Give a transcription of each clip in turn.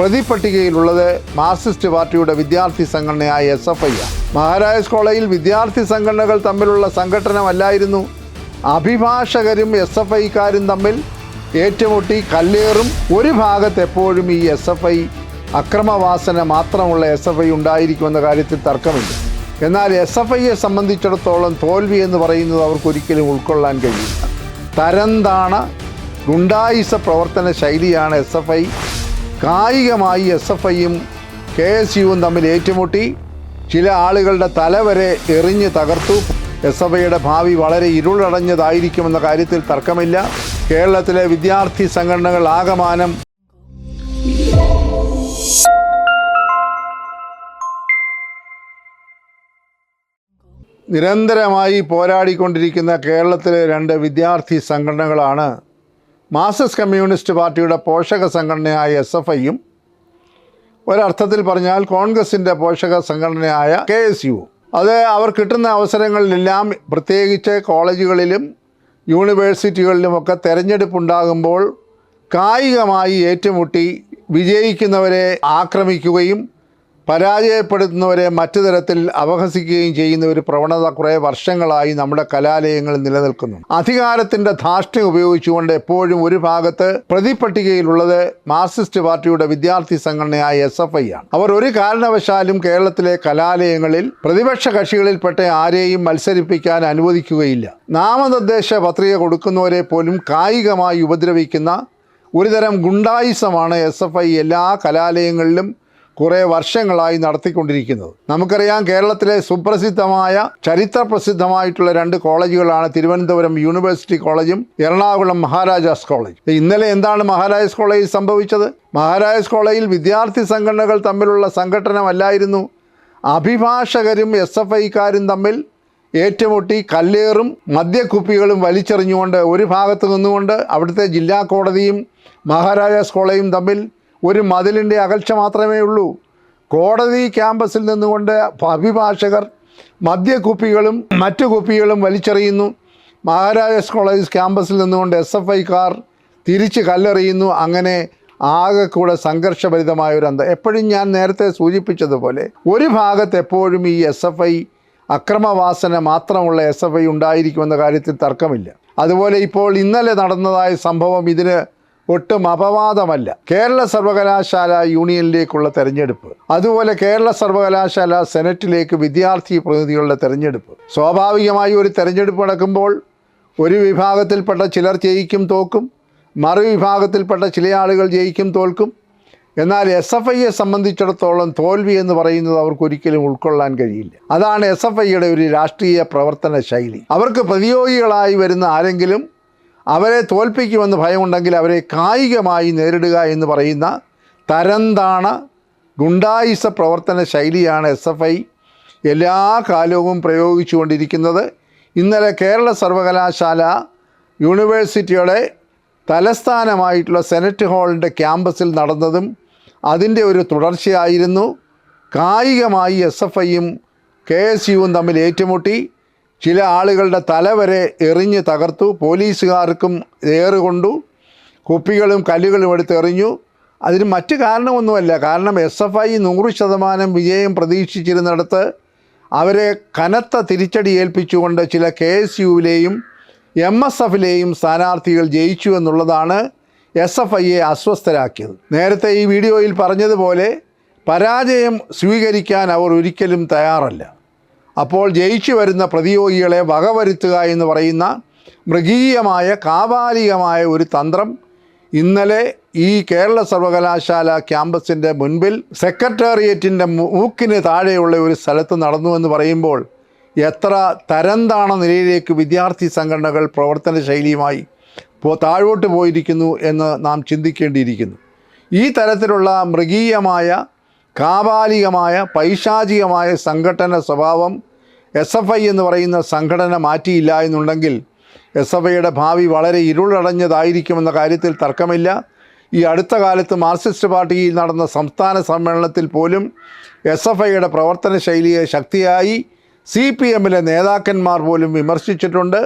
പ്രതിപട്ടികയിലുള്ളത് Marxist പാർട്ടിയുടെ വിദ്യാർത്ഥി സംഘടനയായ എസ് എഫ് ഐ മഹാരാജ് കോളേജിൽ വിദ്യാർത്ഥി സംഘടനകൾ തമ്മിലുള്ള സംഘടനമല്ലായിരുന്നു അഭിഭാഷകരും എസ് എഫ് ഐക്കാരും തമ്മിൽ ഏറ്റുമുട്ടി കല്ലേറും ഒരു ഭാഗത്ത് എപ്പോഴും ഈ എസ് എഫ് ഐ അക്രമവാസന മാത്രമുള്ള എസ് എഫ് ഐ ഉണ്ടായിരിക്കുമെന്ന കാര്യത്തിൽ തർക്കമില്ല. എന്നാൽ എസ് എഫ് ഐയെ സംബന്ധിച്ചിടത്തോളം തോൽവി എന്ന് പറയുന്നത് അവർക്കൊരിക്കലും ഉൾക്കൊള്ളാൻ കഴിയില്ല. തരംതാണ ഗുണ്ടായിസ പ്രവർത്തന ശൈലിയാണ് എസ് എഫ് ഐ കായികമായി എസ് എഫ് ഐയും കെ എസ് യുവും തമ്മിൽ ഏറ്റുമുട്ടി. ചില ആളുകളുടെ തലവരെ എറിഞ്ഞ് തകർത്തു. എസ് എഫ് ഐയുടെ ഭാവി വളരെ ഇരുളടഞ്ഞതായിരിക്കുമെന്ന കാര്യത്തിൽ തർക്കമില്ല. കേരളത്തിലെ വിദ്യാർത്ഥി സംഘടനകൾ ആകമാനം നിരന്തരമായി പോരാടിക്കൊണ്ടിരിക്കുന്ന കേരളത്തിലെ രണ്ട് വിദ്യാർത്ഥി സംഘടനകളാണ് മാർക്സിസ്റ്റ് കമ്മ്യൂണിസ്റ്റ് പാർട്ടിയുടെ പോഷക സംഘടനയായ എസ് എഫ് ഐയും ഒരർത്ഥത്തിൽ പറഞ്ഞാൽ കോൺഗ്രസിന്റെ പോഷക സംഘടനയായ കെ എസ് യു. അത് അവർ കിട്ടുന്ന അവസരങ്ങളിലെല്ലാം പ്രത്യേകിച്ച് കോളേജുകളിലും യൂണിവേഴ്സിറ്റികളിലുമൊക്കെ തെരഞ്ഞെടുപ്പുണ്ടാകുമ്പോൾ കായികമായി ഏറ്റുമുട്ടി വിജയിക്കുന്നവരെ ആക്രമിക്കുകയും പരാജയപ്പെടുത്തുന്നവരെ മറ്റു തരത്തിൽ അപഹസിക്കുകയും ചെയ്യുന്ന ഒരു പ്രവണത കുറേ വർഷങ്ങളായി നമ്മുടെ കലാലയങ്ങളിൽ നിലനിൽക്കുന്നു. അധികാരത്തിന്റെ ധാർഷ്ട്യം ഉപയോഗിച്ചുകൊണ്ട് എപ്പോഴും ഒരു ഭാഗത്ത് പ്രതിപട്ടികയിലുള്ളത് മാർക്സിസ്റ്റ് പാർട്ടിയുടെ വിദ്യാർത്ഥി സംഘടനയായ എസ് എഫ് ഐ ആണ്. അവർ ഒരു കാരണവശാലും കേരളത്തിലെ കലാലയങ്ങളിൽ പ്രതിപക്ഷ കക്ഷികളിൽപ്പെട്ട ആരെയും മത്സരിപ്പിക്കാൻ അനുവദിക്കുകയില്ല. നാമനിർദ്ദേശ പത്രിക കൊടുക്കുന്നവരെ പോലും കായികമായി ഉപദ്രവിക്കുന്ന ഒരുതരം ഗുണ്ടായിസമാണ് എസ് എഫ് ഐ എല്ലാ കലാലയങ്ങളിലും കുറേ വർഷങ്ങളായി നടത്തിക്കൊണ്ടിരിക്കുന്നത്. നമുക്കറിയാം കേരളത്തിലെ സുപ്രസിദ്ധമായ ചരിത്ര പ്രസിദ്ധമായിട്ടുള്ള രണ്ട് കോളേജുകളാണ് തിരുവനന്തപുരം യൂണിവേഴ്സിറ്റി കോളേജും എറണാകുളം മഹാരാജാസ് കോളേജ്. ഇന്നലെ എന്താണ് മഹാരാജാസ് കോളേജിൽ സംഭവിച്ചത്? മഹാരാജാസ് കോളേജിൽ വിദ്യാർത്ഥി സംഘടനകൾ തമ്മിലുള്ള സംഘടനമല്ലായിരുന്നു അഭിഭാഷകരും എസ് എഫ് ഐക്കാരും തമ്മിൽ ഏറ്റുമുട്ടി കല്ലേറും മദ്യക്കുപ്പികളും വലിച്ചെറിഞ്ഞുകൊണ്ട് ഒരു ഭാഗത്ത് നിന്നുകൊണ്ട് അവിടുത്തെ ജില്ലാ കോടതിയും മഹാരാജാസ് കോളേജും തമ്മിൽ ഒരു മതിലിന്റെ അകൽച്ച മാത്രമേ ഉള്ളൂ. കോടതി ക്യാമ്പസിൽ നിന്നുകൊണ്ട് അഭിഭാഷകർ മദ്യക്കുപ്പികളും മറ്റു കുപ്പികളും വലിച്ചെറിയുന്നു. മഹാരാജാസ് കോളേജ് ക്യാമ്പസിൽ നിന്നുകൊണ്ട് എസ് എഫ് ഐക്കാർ തിരിച്ച് കല്ലെറിയുന്നു. അങ്ങനെ ആകെ കൂടെ സംഘർഷഭരിതമായ ഒരു അന്തം എപ്പോഴും ഞാൻ നേരത്തെ സൂചിപ്പിച്ചതുപോലെ ഒരു ഭാഗത്ത് എപ്പോഴും ഈ എസ് എഫ് ഐ അക്രമവാസന മാത്രമുള്ള എസ് എഫ് ഐ ഉണ്ടായിരിക്കുമെന്ന കാര്യത്തിൽ തർക്കമില്ല. അതുപോലെ ഇപ്പോൾ ഇന്നലെ നടന്നതായ സംഭവം ഇതിന് ഒട്ടും അപവാദമല്ല. കേരള സർവകലാശാല യൂണിയനിലേക്കുള്ള തെരഞ്ഞെടുപ്പ് അതുപോലെ കേരള സർവകലാശാല സെനറ്റിലേക്ക് വിദ്യാർത്ഥി പ്രതിനിധികളുടെ തെരഞ്ഞെടുപ്പ്. സ്വാഭാവികമായി ഒരു തെരഞ്ഞെടുപ്പ് നടക്കുമ്പോൾ ഒരു വിഭാഗത്തിൽപ്പെട്ട ചിലർ ജയിക്കും തോക്കും മറുവിഭാഗത്തിൽപ്പെട്ട ചില ആളുകൾ ജയിക്കും തോൽക്കും. എന്നാൽ എസ് എഫ് ഐയെ സംബന്ധിച്ചിടത്തോളം തോൽവി എന്ന് പറയുന്നത് അവർക്ക് ഒരിക്കലും ഉൾക്കൊള്ളാൻ കഴിയില്ല. അതാണ് എസ് എഫ് ഐയുടെ ഒരു രാഷ്ട്രീയ പ്രവർത്തന ശൈലി. അവർക്ക് പ്രതിയോഗികളായി വരുന്ന ആരെങ്കിലും അവരെ തോൽപ്പിക്കുമെന്ന് ഭയമുണ്ടെങ്കിൽ അവരെ കായികമായി നേരിടുക എന്ന് പറയുന്ന തരംതാണ ഗുണ്ടായിസ പ്രവർത്തന ശൈലിയാണ് എസ് എഫ് ഐ എല്ലാ കാലവും പ്രയോഗിച്ചുകൊണ്ടിരിക്കുന്നത്. ഇന്നലെ കേരള സർവകലാശാല യൂണിവേഴ്സിറ്റിയുടെ തലസ്ഥാനമായിട്ടുള്ള സെനറ്റ് ഹാളിന്റെ ക്യാമ്പസിൽ നടന്നതും അതിന്റെ ഒരു തുടർച്ചയായിരുന്നു. കായികമായി എസ് എഫ് ഐയും കെ എസ് യുവും തമ്മിൽ ഏറ്റുമുട്ടി. ചില ആളുകളുടെ തലവരെ എറിഞ്ഞ് തകർത്തു. പോലീസുകാർക്കും ഏറുകൊണ്ടു കുപ്പികളും കല്ലുകളും എടുത്ത് എറിഞ്ഞു. അതിന് മറ്റ് കാരണമൊന്നുമല്ല. കാരണം എസ് എഫ് ഐ നൂറ് ശതമാനം വിജയം പ്രതീക്ഷിച്ചിരുന്നിടത്ത് അവരെ കനത്ത തിരിച്ചടി ഏൽപ്പിച്ചുകൊണ്ട് ചില കെ എസ് യുവിലെയും എം എസ് എഫിലെയും സ്ഥാനാർത്ഥികൾ ജയിച്ചു എന്നുള്ളതാണ് എസ് എഫ് ഐയെ അസ്വസ്ഥരാക്കിയത്. നേരത്തെ ഈ വീഡിയോയിൽ പറഞ്ഞതുപോലെ പരാജയം സ്വീകരിക്കാൻ അവർ ഒരിക്കലും തയ്യാറല്ല. അപ്പോൾ ജയിച്ചു വരുന്ന പ്രതിയോഗികളെ വകവരുത്തുക എന്ന് പറയുന്ന മൃഗീയമായ കാപാലികമായ ഒരു തന്ത്രം ഇന്നലെ ഈ കേരള സർവകലാശാല ക്യാമ്പസിന്റെ മുൻപിൽ സെക്രട്ടേറിയറ്റിന്റെ മൂക്കിന് താഴെയുള്ള ഒരു സ്ഥലത്ത് നടന്നു എന്ന് പറയുമ്പോൾ എത്ര തരംതാണ നിലയിലേക്ക് വിദ്യാർത്ഥി സംഘടനകൾ പ്രവർത്തന ശൈലിയുമായി താഴോട്ട് പോയിരിക്കുന്നു എന്ന് നാം ചിന്തിക്കേണ്ടിയിരിക്കുന്നു. ഈ തരത്തിലുള്ള മൃഗീയമായ കാപാലികമായ പൈശാചികമായ സംഘടന സ്വഭാവം എസ് എഫ് ഐ എന്ന് പറയുന്ന സംഘടന മാറ്റിയില്ല എന്നുണ്ടെങ്കിൽ എസ് എഫ് ഐയുടെ ഭാവി വളരെ ഇരുളടഞ്ഞതായിരിക്കുമെന്ന കാര്യത്തിൽ തർക്കമില്ല. ഈ അടുത്ത കാലത്ത് മാർക്സിസ്റ്റ് പാർട്ടിയിൽ നടന്ന സംസ്ഥാന സമ്മേളനത്തിൽ പോലും എസ് എഫ് ഐയുടെ പ്രവർത്തന ശൈലിയെ ശക്തിയായി സി പി എമ്മിലെ നേതാക്കന്മാർ പോലും വിമർശിച്ചിട്ടുണ്ട്.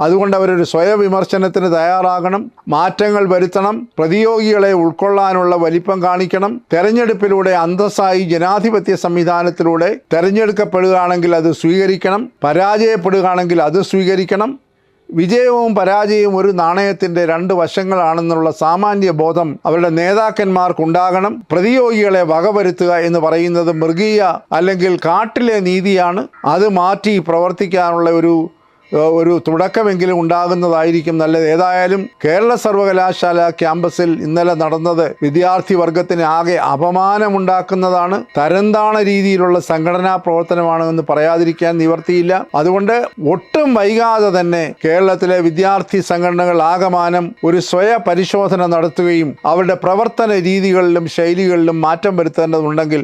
അതുകൊണ്ട് അവരൊരു സ്വയവിമർശനത്തിന് തയ്യാറാകണം മാറ്റങ്ങൾ വരുത്തണം പ്രതിയോഗികളെ ഉൾക്കൊള്ളാനുള്ള വലിപ്പം കാണിക്കണം. തെരഞ്ഞെടുപ്പിലൂടെ അന്തസ്സായി ജനാധിപത്യ സംവിധാനത്തിലൂടെ തെരഞ്ഞെടുക്കപ്പെടുകയാണെങ്കിൽ അത് സ്വീകരിക്കണം പരാജയപ്പെടുകയാണെങ്കിൽ അത് സ്വീകരിക്കണം. വിജയവും പരാജയവും ഒരു നാണയത്തിന്റെ രണ്ട് വശങ്ങളാണെന്നുള്ള സാമാന്യ ബോധം അവരുടെ നേതാക്കന്മാർക്കുണ്ടാകണം. പ്രതിയോഗികളെ വകവരുത്തുക എന്ന് പറയുന്നത് മൃഗീയ അല്ലെങ്കിൽ കാട്ടിലെ നീതിയാണ്. അത് മാറ്റി പ്രവർത്തിക്കാനുള്ള ഒരു ഒരു തുടക്കമെങ്കിലും ഉണ്ടാകുന്നതായിരിക്കും നല്ലത്. ഏതായാലും കേരള സർവകലാശാല ക്യാമ്പസിൽ ഇന്നലെ നടന്നത് വിദ്യാർത്ഥി വർഗത്തിന് ആകെ അപമാനമുണ്ടാക്കുന്നതാണ്. തരംതാണ രീതിയിലുള്ള സംഘടനാ പ്രവർത്തനമാണ് എന്ന് പറയാതിരിക്കാൻ നിവർത്തിയില്ല. അതുകൊണ്ട് ഒട്ടും വൈകാതെ തന്നെ കേരളത്തിലെ വിദ്യാർത്ഥി സംഘടനകൾ ആകമാനം ഒരു സ്വയ പരിശോധന നടത്തുകയും അവരുടെ പ്രവർത്തന രീതികളിലും ശൈലികളിലും മാറ്റം വരുത്തേണ്ടതുണ്ടെങ്കിൽ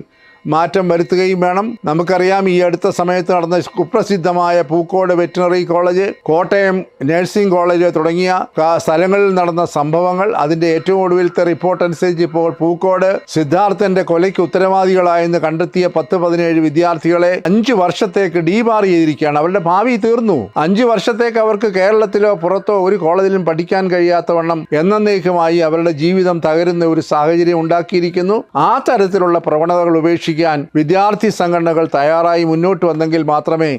മാറ്റം വരുത്തുകയും വേണം. നമുക്കറിയാം ഈ അടുത്ത സമയത്ത് നടന്ന കുപ്രസിദ്ധമായ Pookode veterinary college Kottayam nursing college തുടങ്ങിയ സ്ഥലങ്ങളിൽ നടന്ന സംഭവങ്ങൾ അതിന്റെ ഏറ്റവും ഒടുവിലത്തെ റിപ്പോർട്ട് അനുസരിച്ച് ഇപ്പോൾ പൂക്കോട് സിദ്ധാർത്ഥന്റെ കൊലയ്ക്ക് ഉത്തരവാദികളായെന്ന് കണ്ടെത്തിയ പത്ത് പതിനേഴ് വിദ്യാർത്ഥികളെ അഞ്ച് വർഷത്തേക്ക് ഡീബാർ ചെയ്തിരിക്കുകയാണ്. അവരുടെ ഭാവി തീർന്നു. അഞ്ച് വർഷത്തേക്ക് അവർക്ക് കേരളത്തിലോ പുറത്തോ ഒരു കോളേജിലും പഠിക്കാൻ കഴിയാത്തവണ്ണം എന്നേക്കുമായി അവരുടെ ജീവിതം തകരുന്ന ഒരു സാഹചര്യം ഉണ്ടാക്കിയിരിക്കുന്നു. ആ തരത്തിലുള്ള പ്രവണതകൾ ഉപേക്ഷിക്കാൻ വിദ്യാർത്ഥി സംഘടനകൾ തയ്യാറായി മുന്നോട്ട് വന്നെങ്കിൽ മാത്രമേ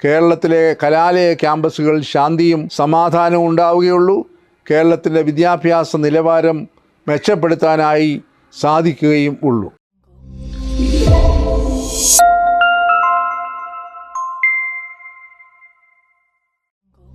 കേരളത്തിലെ കലാലയ ക്യാമ്പസുകളിൽ ശാന്തിയും സമാധാനവും ഉണ്ടാവുകയുള്ളൂ. കേരളത്തിന്റെ വിദ്യാഭ്യാസ നിലവാരം മെച്ചപ്പെടുത്താനായി സാധിക്കുകയും ഉള്ളൂ.